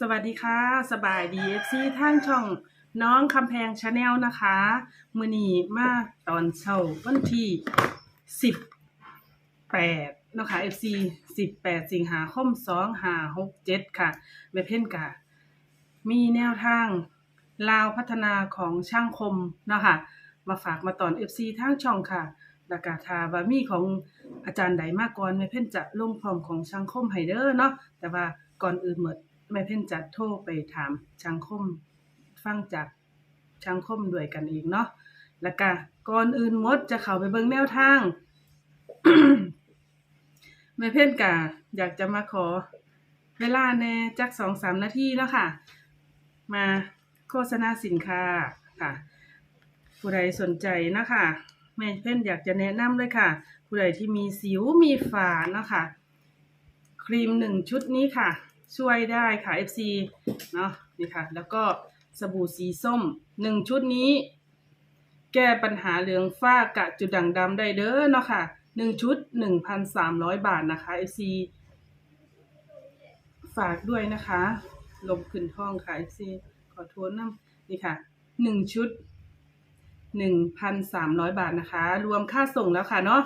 สวัสดีค่ะ สบายดีเอฟซีทางช่องน้องคำแพงชาแนลนะคะ มือนีมาตอนเช้าวันที่สิบแปดเนาะคะเอฟซีสิบแปดสิงหาคมสองห้าหกเจ็ดค่ะแม่เพ่นกะมีแนวทางลาวพัฒนาของช่างคมเนาะค่ะมาฝากมาตอนเอฟซีทางช่องค่ะแล้วก็ทาบามีของอาจารย์ใดมากก่อนแม่เพ่นจะลงพร้อมของช่างคมไฮเดอร์เนาะแต่ว่าก่อนอื่นหมด แม่เพ่นจะโทรไปถามช่างคมฟังจากช่างคมด้วยกันเองเนาะแล้วก็ก่อนอื่นมดจะเข้าไปเบิ่งแนวทางแม่เพ่นกะอยากจะมาขอเวลาแน่จักสองสามนาทีแล้วค่ะ มาโฆษณาสินค้าค่ะ ผู้ใดสนใจนะคะแม่เพ่นอยากจะแนะนำเลยค่ะ ผู้ใดที่มีสิวมีฝ้านะคะ ครีมหนึ่งชุดนี้ค่ะ ช่วยได้ค่ะ FC เนาะนี่ค่ะ แล้วก็สบู่สีส้มหนึ่งชุดนี้ แก้ปัญหาเหลืองฝ้ากะจุดด่างดำได้เด้อเนาะค่ะหนึ่งชุดหนึ่งพันสามร้อยบาทนะคะ FC ฝากด้วยนะคะ ลมขึ้นห้องค่ะ FC ขอโทษนะนี่ค่ะหนึ่งชุดหนึ่งพันสามร้อยบาทนะคะ รวมค่าส่งแล้วค่ะเนาะ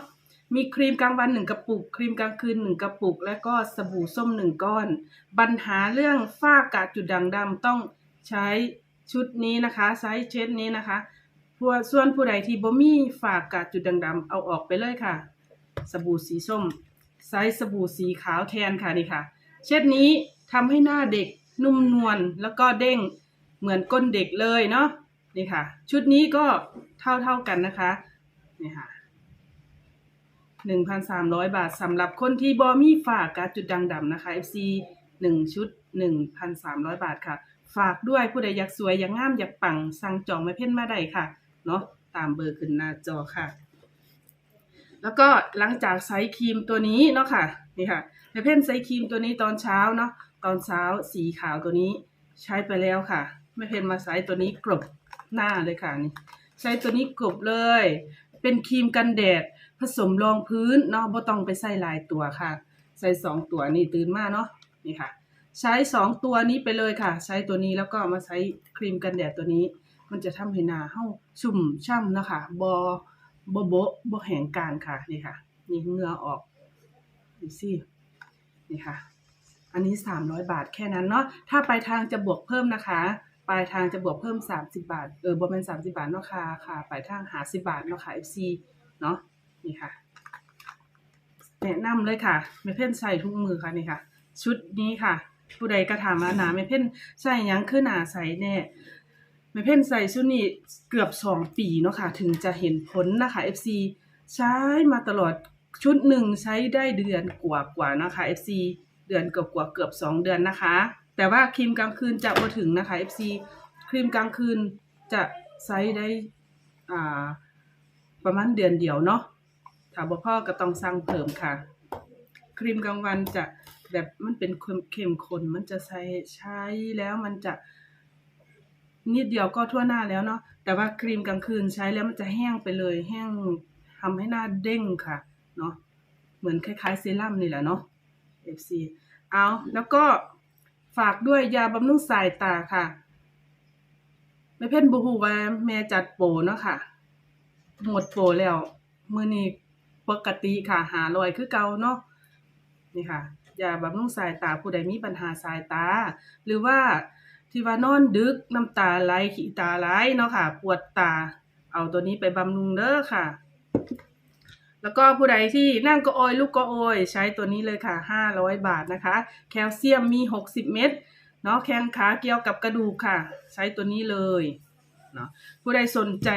มีครีมกลางวันหนึ่งกระปุก ครีมกลางคืนหนึ่งกระปุก และก็สบู่ส้มหนึ่งก้อน ปัญหาเรื่องฝ้ากระจุดด่างดำต้องใช้ชุดนี้นะคะไซส์เช็ดนี้นะคะพวกส่วนผู้ใดที่บ่มีฝ้ากระจุดด่างดำเอาออกไปเลยค่ะ สบู่สีส้มไซส์สบู่สีขาวแทนค่ะนี่ค่ะ เช็ดนี้ทำให้หน้าเด็กนุ่มนวลแล้วก็เด้งเหมือนก้นเด็กเลยเนาะนี่ค่ะ ชุดนี้ก็เท่าเท่าๆกันนะคะนี่ค่ะ หนึ่งพันสามร้อยบาทสำหรับคนที่บอมีฝากการจุดดังดำนะคะ FC หนึ่งชุดหนึ่งพันสามร้อยบาทค่ะ ฝากด้วยผู้ใดอยากสวย อยากงามอยากปัง สั่งจองไม่เพ่นมาได้ค่ะ เนาะตามเบอร์ขึ้นหน้าจอค่ะ แล้วก็หลังจากใช้ครีมตัวนี้เนาะค่ะนี่ค่ะแม่เพ่นใช้ครีมตัวนี้ตอนเช้าเนาะตอนเช้าสีขาวตัวนี้ใช้ไปแล้วค่ะแม่เพ่นมาใช้ตัวนี้กลบหน้าเลยค่ะนี่ใช้ตัวนี้กลบเลย เป็นครีมกันแดด ผสมรองพื้นเนาะบ่ต้องไปใส่หลายตัวค่ะ ใส่สองตัวนี่ตื่นมาเนาะนี่ค่ะ ใช้สองตัวนี้ไปเลยค่ะ ใช้ตัวนี้แล้วก็มาใช้ครีมกันแดดตัวนี้ มันจะทำให้หน้าเฮาชุ่มช่ำนะคะบ่บ่โบะบ่แห้งกานค่ะนี่ค่ะ นี่เหงื่อออกนี่สินี่ค่ะ อันนี้สามร้อยบาทแค่นั้นเนาะถ้าปลายทางจะบวกเพิ่มนะคะปลายทางจะบวกเพิ่มสามสิบาท เออบ่เป็นสามสิบาทเนาะค่ะค่ะปลายทางหาสิบาทเนาะค่ะ FC เนาะ นี่ค่ะ แนะนำเลยค่ะเมเพ่นใส่ทุกมือค่ะนี่ค่ะ ชุดนี้ค่ะ ผู้ใดก็ถามมาหนาเมเพ่นใส่ยังคือหนาใส่แน่เมเพ่นใส่ชุดนี้เกือบสองปีเนาะค่ะ ถึงจะเห็นผลนะคะ FC ใช้มาตลอดชุดหนึ่งใช้ได้เดือนกว่ากว่านะคะ FC เดือนกว่าเกือบสองเดือนนะคะ แต่ว่าครีมกลางคืนจะมาถึงนะคะ FC ครีมกลางคืนจะใช้ได้อ่าประมาณเดือนเดียวเนาะ ถ้าบ่พ่อก็ต้องสั่งเพิ่มค่ะ ครีมกลางวันจะแบบมันเป็นเข้มข้นมันจะใช้ใช้แล้วมันจะนิดเดียวก็ทั่วหน้าแล้วเนาะแต่ว่าครีมกลางคืนใช้แล้วมันจะแห้งไปเลย แห้งทำให้หน้าเด้งค่ะเนาะเหมือนคล้ายๆเซรั่มนี่แหละเนาะ FC เอาแล้วก็ฝากด้วยยาบำรุงสายตาค่ะแม่เพ่นบ่ฮู้ว่าแม่จัดโปรเนาะค่ะ หมดโปรแล้ว มือนี้ ปกติค่ะหาร้อยคือเก่าเนาะนี่ค่ะยาบำรุงสายตาผู้ใดมีปัญหาสายตา หรือว่าที่ว่านอนดึกน้ำตาไหลขี้ตาไหลเนาะค่ะ ปวดตา เอาตัวนี้ไปบำรุงเด้อค่ะ แล้วก็ผู้ใดที่นั่งก็โอยลูกก็โอยใช้ตัวนี้เลยค่ะ 500 บาทนะคะ แคลเซียมมี 60 เม็ดเนาะแข้งขาเกี่ยวกับกระดูกค่ะ ใช้ตัวนี้เลยเนาะผู้ใดสนใจ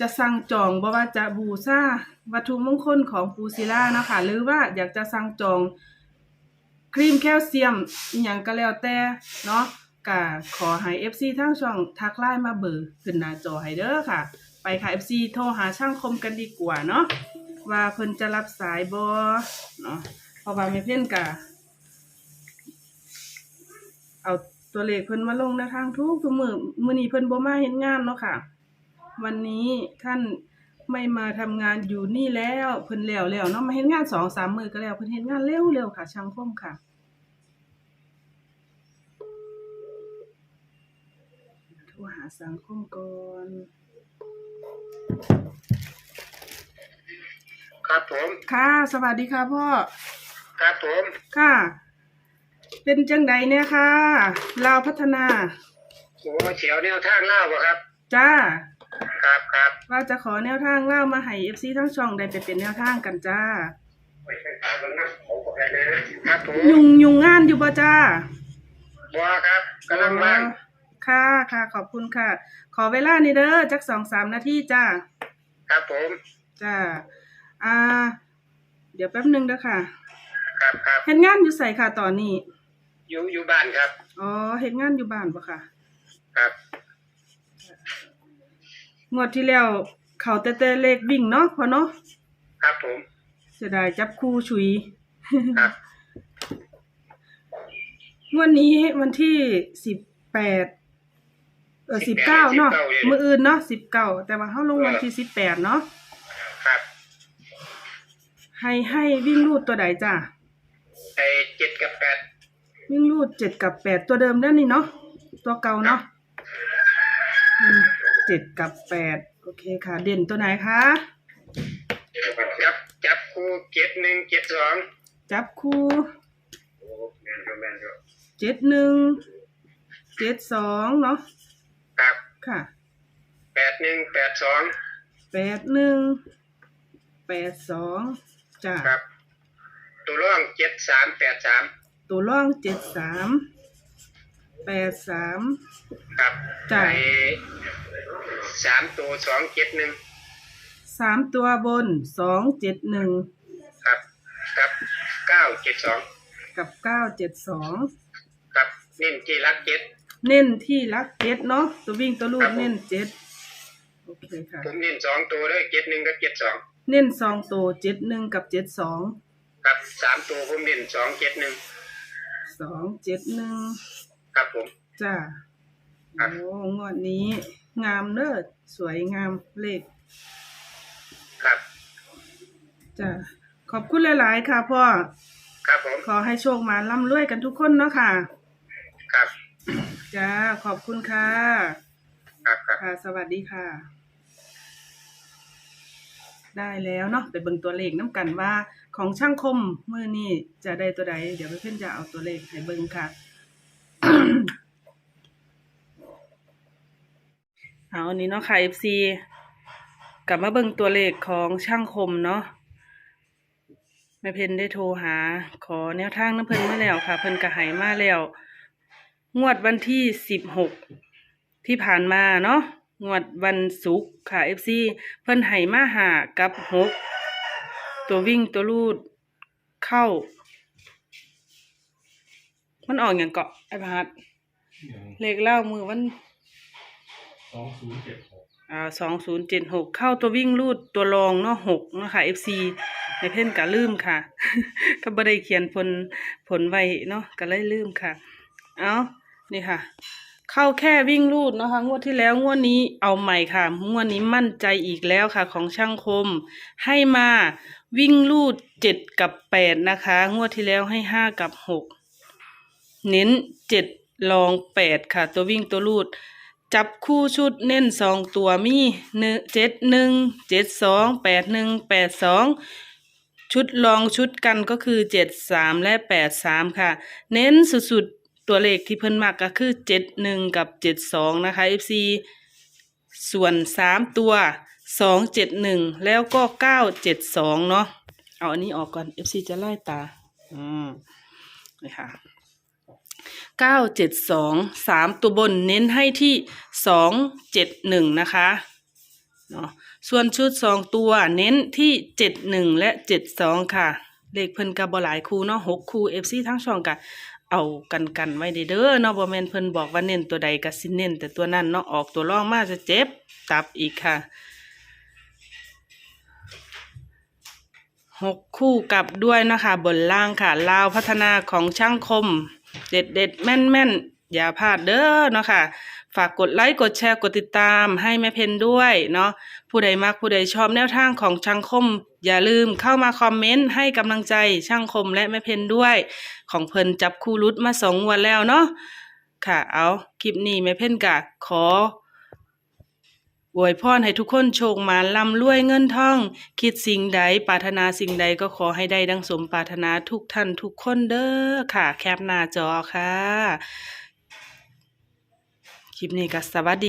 จะสั่งจองบ่ว่าจะบูชา วัตถุมงคลของปูซิล่านะคะหรือว่าอยากจะสั่งจองครีมแคลเซียมอหย่างก็แล้วแต่เนาะก็ขอให้ FC ทั้งช่องทักไลน์มาเบอร์ขึ้นหน้าจอให้เด้อค่ะ ไปค่ะ FC โทรหาช่างคมกันดีกว่าเนาะว่าเพิ่นจะรับสายบ่เนาะเพราะว่าไม่เพิ่นกะเอาตัวเลขเพิ่นมาลงในทางทุกทุกมือมือนี้เพิ่นบ่มาเฮ็ดงานเนาะค่ะ วันนี้ท่าน ไม่มาทำงานอยู่นี่แล้วเพิ่นแล้วแล้วเนาะมาเฮ็ดงาน2 3มื้อก็แล้วเพิ่นเฮ็ดงานเร็วๆค่ะช่างคมค่ะโทรหาสังคมก่อนครับผมค่ะ สวัสดีค่ะพ่อครับผมค่ะ เป็นจังใดเนี่ยค่ะลาวพัฒนาโอ้เฉียวแนวทางเล่าบ่ครับ จ้า ครับครับ ว่าจะขอแนวทางเล่ามาให้เอฟซีทั้งช่องได้ไปเป็นแนวทางกันจ้าไม่ใช่ข่าวเรื่องน้ำเขาบอกแล้วนะครับผมยุงยุงงานอยู่บ่จ้าบัวครับกำลังว่างค่ะค่ะขอบคุณค่ะ ขอเวลานี่เด้อจักสองสามนาทีจ้าครับผมจ้าอ่า เดี๋ยวแป๊บหนึงเด้อค่ะ ครับครับเฮ็ดงานอยู่ใส่ค่ะตอนนี้ อยู่อยู่บ้านครับ อ๋อเฮ็ดงานอยู่บ้านปะค่ะ ครับ งวดที่แล้วเขาแต่แต่เลขวิ่งเนาะพอเนาะครับผมเสียดายจับคู่ฉุยครับงวดนี้วันที่สิบแปดเออสิบเก้าเนาะมืออื่นเนาะสิบเก้าแต่ว่าเขาลงวันที่สิบแปดเนาะครับให้ให้วิ่งรูดตัวใดจ้ะไอ้เจ็ดกับแปดวิ่งรูดเจ็ดกับแปดตัวเดิมด้านนี้เนาะตัวเก่าเนาะอืม เจ็ดกับแปดโอเคค่ะ เด่นตัวไหนคะจับจับคู่เจ็ดหนึ่งเจ็ดสองจับคู่โอ้แมนอยู่แมนอยู่เจ็ดหนึ่งเจ็ดสองเนาะครับค่ะแปดหนึ่งแปดสองแปดหนึ่งแปดสองจ้ะครับ ตัวร่องเจ็ดสามแปดสามตัวล่องเจ็ดสาม แปดสามครับจ้ะไอ้สามตัวสองเจ็ดหนึ่งสามตัวบนสองเจ็ดหนึ่งครับครับเก้าเจ็ดสองกับเก้าเจ็ดสองครับนิ่มที่รักเจ็ด เน้นที่รักเจ็ดเนาะตัววิ่งตัวลูครักบผม เน้นเจ็ดโอเคค่ะ ผมนิ่มสองตัวด้วยเจ็ดหนึ่งกับเจ็ดสองเน้นสองตัวเจ็ดหนึ่งกับเจ็ดสองครับสามตัวผมนิ่มสองเจ็ดหนึ่งสองเจ็ดหนึ่ง ครับผม จ้าครับ โอ้งวดนี้ งามเด้อสวยงามเลขครับ จ้าขอบคุณหลาย ๆ ค่ะพ่อ ครับผม ขอให้โชคมาร่ำรวยกันทุกคนเนาะค่ะ ครับ จ้า ขอบคุณค่ะ ครับครับ ค่ะ สวัสดีค่ะ ได้แล้วเนาะไปเบิ่งตัวเลขน้ำกันว่า ของช่างคมมือนี้จะได้ตัวใด เดี๋ยวเพื่อนๆจะเอาตัวเลขให้เบิ่งค่ะ เอาอันนี้เนาะค่ะ FC กลับมาเบิ่งตัวเลขของช่างคมเนาะแม่เพนได้โทรหา ขอแนวทางน้ำเพิ่นมาแล้วค่ะ เพิ่นก็ให้มาแล้ว งวดวันที่สิบหกที่ผ่านมาเนาะงวดวันศุกร์ค่ะ FC เพิ่นให้มาหากับหกตัววิ่งตัวลูดเข้า มันออกอย่างเกาะไอ้พาดเลขเล่ามือวัน สองศูนย์เจ็ดหกอ่าสองศูนย์เจ็ดหกเข้าตัววิ่งลูดตัวรองเนาะหกเนาะค่ะ FC ในเพ่นกะลืมค่ะ ก็บ่ได้เขียนผลผลไว้เนาะก็เลยลืมค่ะ เอานี่ค่ะ เข้าแค่วิ่งลูดเนาะคะงวดที่แล้วงวดนี้เอาใหม่ค่ะงวดนี้มั่นใจอีกแล้วค่ะ ของช่างคม ให้มาวิ่งลูดเจ็ดกับแปดนะคะ งวดที่แล้วให้ห้ากับหกเน้นเจ็ดลองแปดค่ะ ตัววิ่งตัวลูด จับคู่ชุดเน้นสองตัวมีหนึ่งเจ็ดหนึ่งเจ็ดสองแปดหนึ่งแปดสองชุดรองชุดกันก็คือเจ็ดสามและแปดสามค่ะ เน้นสุดๆตัวเลขที่เพิ่นมากก็คือเจ็ดหนึ่งกับเจ็ดสองนะคะ FC ส่วนสามตัวสองเจ็ดหนึ่งแล้วก็เก้าเจ็ดสองเนาะเอาอันนี้ออกก่อน FC จะไล่ตา อืมนี่ค่ะ เก้าเจ็ดสองสามตัวบนเน้นให้ที่สองเจ็ดหนึ่งนะคะเนาะส่วนชุดสองตัวเน้นที่เจ็ดหนึ่งและเจ็ดสองค่ะ เลขเพิ่นกับบหลายคู่เนาะหกคู่เอฟซีทั้งช่องกะเอากันกันไว้เด้อเนาะบ่แมนเพิ่นบอกว่าเน้นตัวใดก็สิเน้นแต่ตัวนั้นเนาะออกตัวรองมาจะเจ็บตับอีกค่ะหกคู่กลับด้วยนะคะ บนล่างค่ะลาวพัฒนาของช่างคม เด็ดเด็ดแม่นแม่นอย่าพลาดเด้อเนาะค่ะ ฝากกดไลค์ กดแชร์ กดติดตามให้แม่เพนด้วยเนาะ ผู้ใดมากผู้ใดชอบแนวทางของช่างคม อย่าลืมเข้ามาคอมเมนต์ให้กำลังใจช่างคมและแม่เพนด้วย ของเพิ่นจับคู่รุดมาสองวันแล้วเนาะ ค่ะ เอาคลิปนี้แม่เพนกะขอ อวยพรให้ทุกคนโชคมาล่ำรวยเงินทอง คิดสิ่งใดปรารถนาสิ่งใดก็ขอให้ได้ดังสมปรารถนาทุกท่านทุกคนเด้อค่ะ แคปหน้าจอค่ะ คลิปนี้ก็สวัสดี